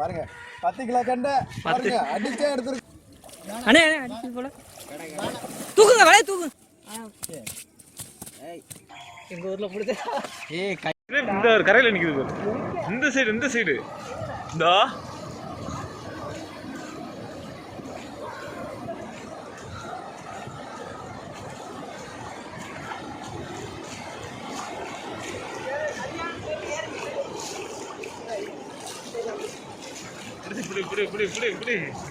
பாருங்க. பத்து கிலோ கண்டை. பாருங்க அடிச்சே எடுத்துருக்கு அண்ணே அண்ணே அடிச்சு போல தூக்குங்க வலைய தூக்கு. எங்க ஊர்ல பிடிச்ச. ஏய் இந்த ஒரு கரையில நிக்குது இந்த சைடு இந்த சைடு இந்தா. இப்படி இப்படி இப்படி இப்படி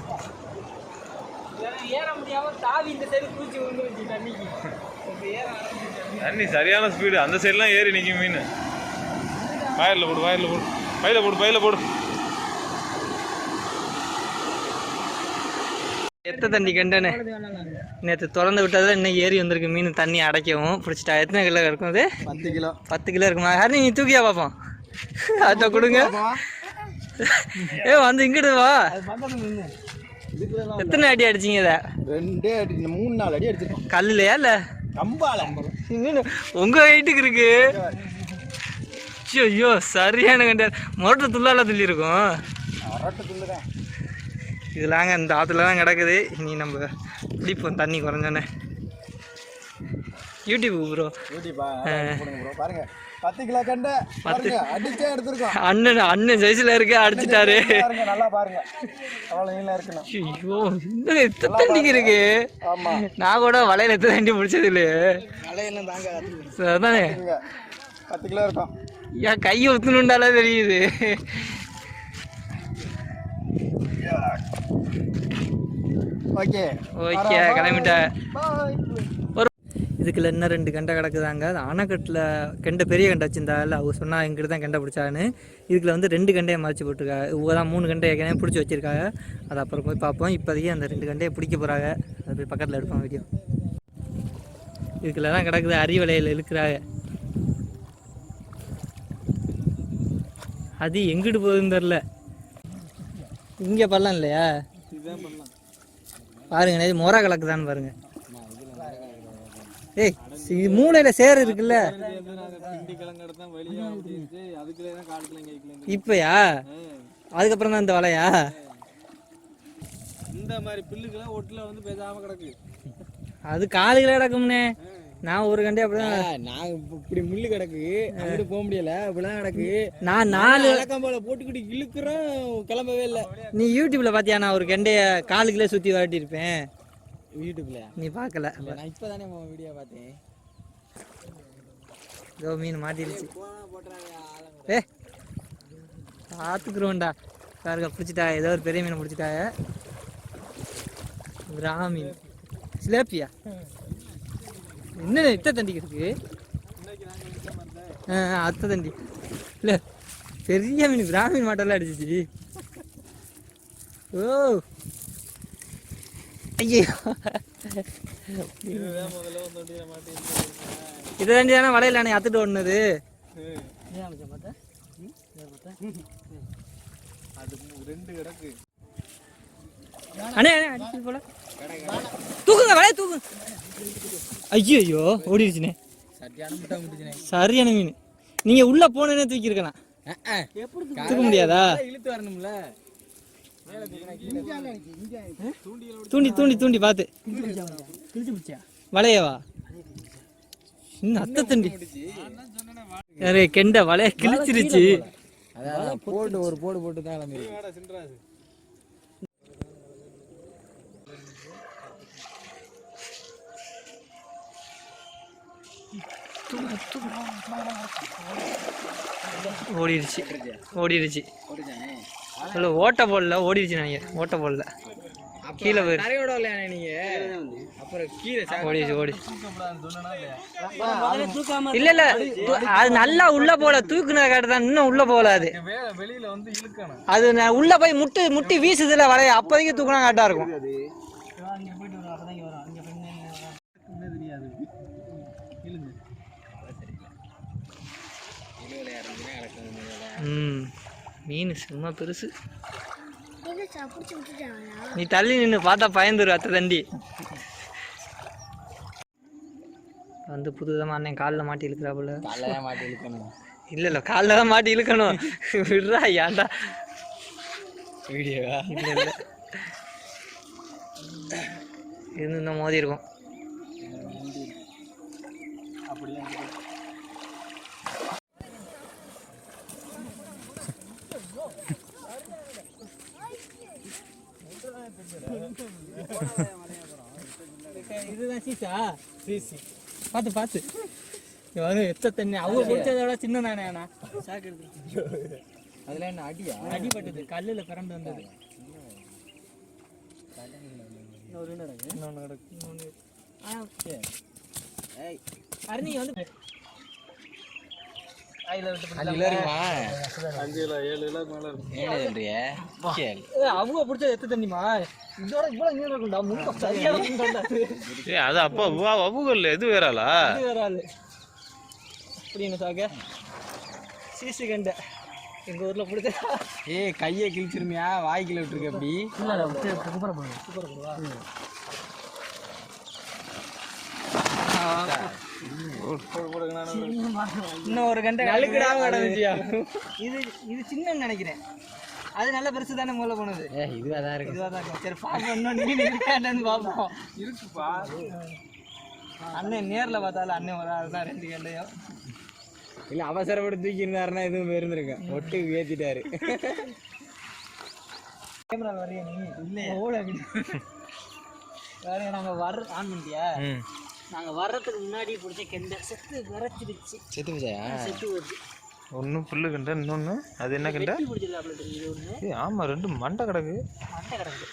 ஏற முடியாம தாவி இந்த சைடு பூச்சி விழுந்துருச்சு தண்ணிக்கு இப்ப ஏற ஆரம்பிச்சிட்டாங்க. தண்ணி சரியான ஸ்பீடு அந்த சைடுலாம் ஏறி நிற்கும் மீன். வாயில போடு வாயில போடு. பையில போடு பையில போடு. எத்த தண்ணி கண்டனே? நேற்று திறந்து விட்டதில் இன்னும் ஏறி வந்திருக்கு மீன் தண்ணி அடைக்கவும். பிடிச்சிட்டா. எத்தனை கிலோ இருக்கும் அது? பத்து கிலோ. பத்து கிலோ இருக்குமா? ஹரி நீ தூக்கியா பார்ப்போம் அதை கொடுங்க. ஏ வந்து இங்கிட்டு வா. எத்தனை அடி அடிச்சிங்க இதை? ரெண்டே அடி மூணு நாலு அடி அடிச்சிருக்கோம். கல்லுலையா இல்லை? கம்பால. உங்க வெயிட்டுக்கு இருக்கு. ஐயோ, சரியான கண்ட. முரட்டு துள்ளால துள்ளி இருக்கும் இதெல்லாங்க இந்த ஆற்றுல தான் கிடக்குது. இனி நம்ம பிடிப்போம் தண்ணி குறைஞ்சோன்னே. YouTube bro. ப்ரோ பாருங்க. பத்து கிலோ கண்டை. பாருங்க அடிச்சே எடுத்துருக்கோம். அண்ணன் அண்ணன் சைஸில் இருக்கு அடிச்சிட்டாரு. பாருங்க நல்லா பாருங்க. அவ்வளோ நீளம் இருக்கணும். ஐயோ இன்னும் எத்தனை தண்ணிக்கு இருக்கு? ஆமா. நான் கூட வலையில எத்தனை தண்டி பிடிச்சது இல்லையே மழையெல்லாம் தாங்க அதானே? பத்து கிலோ இருக்கும். ஏன் கையை ஊத்தணுண்டாலே தெரியுது. ஓகே. ஓகே கிளம்பிட்டேன். இதுக்குள்ள இன்னும் ரெண்டு கெண்டை கிடக்குதாங்க. அது அணைக்கட்டில் கெண்டை பெரிய கெண்டை வச்சிருந்தால அவங்க சொன்னா எங்கிட்ட தான் கெண்டை பிடிச்சான்னு. இதுக்குள்ள வந்து ரெண்டு கண்டையை மறைச்சு போட்டிருக்காங்க. இவங்க தான் மூணு கண்டை ஏற்கனவே பிடிச்சி வச்சிருக்காங்க. அது அப்புறம் போய் பார்ப்போம். இப்போதைக்கு அந்த ரெண்டு கண்டையை பிடிக்க போகிறாங்க அது போய் பக்கத்தில் எடுப்போம் வீடியோ இதுக்குள்ள தான் கிடக்குது அரி வலையில் இழுக்கிறாங்க. அது எங்கிட்டு போகுதுன்னு தெரில இங்கே பள்ளம் இல்லையா? பாருங்க இது மொரா கலக்குதான்னு பாருங்க. ஏய் இது மூளையில சேர் இருக்குல்ல? இப்பயா? அதுக்கப்புறம் தான் இந்த வலையா? இந்த மாதிரி பில்லுக்கெல்லாம் ஒட்டுல வந்து பேசாம கிடக்கு அது காலுகளே கிடக்கும்னே. நான் ஒரு கண்டே அப்படிதான் நான் இப்படி முள்ளு கிடக்கு. அங்கிட்டு போக முடியல. இப்படிலாம் கிடக்கு. நான் நாலு வழக்கம் போல போட்டுக்கிட்டு இழுக்கிறோம் கிளம்பவே இல்லை. நீ யூடியூப்ல பாத்தியா? நான் ஒரு கண்டைய காலுக்குள்ளே சுத்தி வாட்டி இருப்பேன் யூடியூப்ல நீ பார்க்கல. நான் இப்பதானே வீடியோ பார்த்தேன். இதோ மீன் மாட்டிருச்சு. ஏ பார்த்துக்குறோம்டா பாருங்க பிடிச்சிட்டா. ஏதோ ஒரு பெரிய மீனை பிடிச்சிட்டாங்க பிராமீன் சிலேப்பியா? என்ன இத்த தண்டிக்கு இருக்கு? அத்தை தண்டி. இல்லை பெரிய மீன் பிராமீன் மாட்டெல்லாம் அடிச்சிச்சு. ஓ. ஐயோ இதை தாண்டி தானே வலையில் நான் அத்துட்டு ஓடுனது ரெண்டு கிடக்கு அண்ணே அண்ணே அடிச்சு போல. தூக்குங்க வலைய தூக்கு. ஐயோ ஐயோ ஓடிடுச்சுனே சரியான மீன். நீங்க உள்ள போனேனே தூக்கி இருக்கலாம் தூக்க முடியாதா? இழுத்து வரணும்ல. தூண்டி தூண்டி தூண்டி பார்த்து வளையவா? இன்னும் அத்தை தண்டி. யாரு கெண்ட வளைய கிழிச்சிருச்சு. போட்டு ஒரு போடு போட்டு தான் கிளம்பி ஓடிடுச்சு ஓடிடுச்சு இல்ல ஓட்ட போடல ஓடிடுச்சு நான் ஓட்ட போடல. கீழே போயிரு. கரையோட இல்லையா நீங்க? அப்புறம் கீழே ஓடிடுச்சு ஓடிடுச்சு இல்ல இல்ல அது நல்லா உள்ள போல தூக்குன காட்டுதான் இன்னும் உள்ள போல அது. வெளியில வந்து இழுக்கணும். அது நான் உள்ள போய் முட்டு முட்டி வீசுதுல வலைய அப்போதைக்கு தூக்குனா கரெக்டா இருக்கும். மீன் சும்மா பெருசு. நீ தள்ளி நின்று பார்த்தா பயந்துரு அத்தை தண்டி வந்து புதுவிதமா அண்ணன் காலில் மாட்டி இழுக்கிறாப்புல. மாட்டி இழுக்கணும். இல்ல இல்ல காலில் தான் மாட்டி இழுக்கணும். விடுறா ஏன்டா? வீடியோவா? இல்லை இல்லை இருந்து இந்த மோதி இருக்கும் அப்படியே சீசா. சீசி பார்த்து பார்த்து வந்து எத்த தண்ணி அவங்க குடிச்சதை விட சின்ன நானே அண்ணா. சாக்கு அதில் என்ன அடியா? அடிபட்டது கல்லுல பிறண்டு வந்தது. இன்னொன்னு கிடக்கு. இன்னொன்னு. ஆ, அருணி வந்து ஆயில விட்டு அஞ்சு கிலோ இருக்குமா அஞ்சு கிலோ ஏழு கிலோ மேலே இருக்கும் ஏன் சொல்றிய சரி ஏய், அவங்க பிடிச்ச எத்த தண்ணிமா இதோட இவ்வளவு நீளம் இருக்கும்டா முன்ன சரியான அது. அப்பா வா அவுகல்ல எது வேறாளா இது வேற ஆளு? அப்படின்னு சாக சீசு கண்டை. எங்க ஊர்ல பிடிச்ச ஏய் கையை கிழிச்சிருமியா? வாய்க்குள்ள விட்டுருக்க அப்படி. இன்னும் ஒரு கண்டை நழுக்குடாம கிடந்துச்சியா இது இது சின்னன்னு நினைக்கிறேன். அது நல்ல பெருசு தானே முதல்ல போனது. ஏ இதுவாக தான் இருக்கு. இதுவாக தான் இருக்கும். சரி பாப்போம். இன்னும் நீ பார்ப்போம் இருக்குப்பா. அண்ணன் நேர்ல பார்த்தாலும் அண்ணன் ஒரு ஆள் தான் ரெண்டு கண்டையும். இல்லை அவசரப்பட்டு தூக்கி இருந்தாருன்னா எதுவும் போயிருந்துருக்கேன் ஒட்டு ஏற்றிட்டாரு கேமரா வரைய நீ? இல்லையா. ஓட வேற நாங்க வர்ற ஆன் பண்ணிட்டியா? ம் நாங்க வர்றதுக்கு முன்னாடி பிடிச்ச கெண்டை. செத்து விரைச்சிருச்சு செத்து போச்சாயா? செத்து போச்சு. ஒன்று புல்லு கண்டை இன்னொன்று அது என்ன கண்டை? ஏ ஆமாம் ரெண்டு மண்டை கிடக்கு. மண்டை கிடக்கு.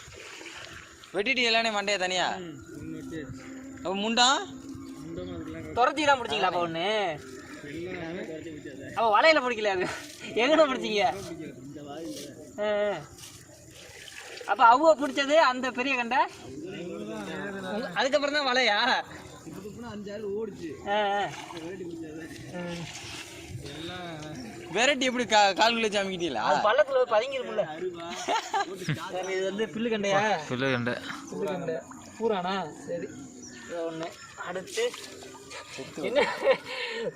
வெட்டிட்டு எல்லானே மண்டையா தனியா? அப்போ முண்டா? துரத்தி தான் பிடிச்சிங்களா அப்போ ஒன்று அப்போ வலையில பிடிக்கல அது? எங்கட பிடிச்சிங்க. அப்ப அவங்க பிடிச்சது அந்த பெரிய கண்டை? அதுக்கப்புறம் தான் வலையா. வெரைட்டி எப்படி கா கால்குள்ள சாமிக்கிட்டீங்களா அது பள்ளத்துல சரி, இது வந்து பில்லு கண்டையா புல்லு கண்டை பில்லு கண்டை பூரானா? சரி. இது ஒண்ணு. அடுத்து என்ன?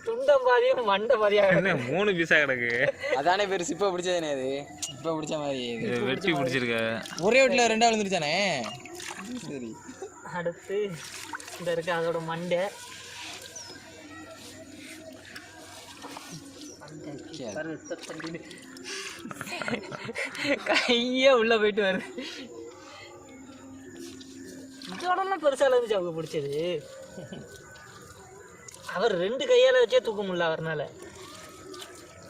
துண்டம் பாதியும் மண்டை பாதியா என்ன மூணு பீஸா கிடக்கு? அதானே பெருசு இப்போ பிடிச்சதுனே அது இப்போ பிடிச்ச மாதிரி வெட்டி பிடிச்சிருக்க. ஒரே வீட்டில் ரெண்டா விழுந்துருச்சானே சரி. அடுத்து இந்த இருக்கு அதோட மண்டை. கையே உள்ள போயிட்டு வருது. இதோடலாம் பெருசா இருந்துச்சு அவங்க பிடிச்சது. அவர் ரெண்டு கையால வச்சே தூக்க முடியல அவர்னால.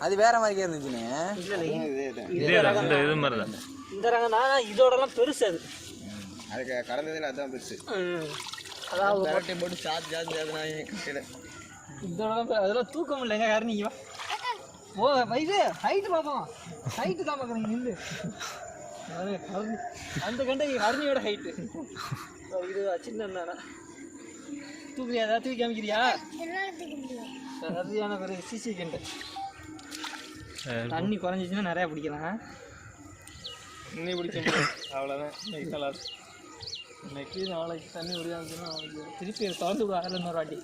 அது வேற மாதிரி இருந்துச்சுனே. இல்ல இல்ல இதே தான். இந்த இது மாதிரி தான். இந்த ரகம் தான் இதோடலாம் பெருசு அது. அதுக்கு கடந்ததில் அதான் பெருசு. அதாவது விரட்டி போட்டு சாத்து சாத்து கட்டில இதோட அதெல்லாம் தூக்க முடியலங்க யாரும் நீங்க ஓ இது ஹைட்டு பார்ப்போம் ஹைட்டு தான் பார்க்குறீங்க நின்று அந்த கண்டை ஹரணியோட ஹைட்டு இது சின்ன தானே தூக்குறியா ஏதாவது தூக்கி காமிக்கிறியா? சரியான பேர் சிசி கண்டை. தண்ணி குறைஞ்சிச்சுன்னா நிறையா பிடிக்கலாம் இன்னி பிடிச்ச அவ்வளோதான் இன்னைக்கு நாளைக்கு தண்ணி விடுதாச்சுன்னா நாளைக்கு திருப்பி திறந்து விடுவாங்க இன்னொரு வாட்டி.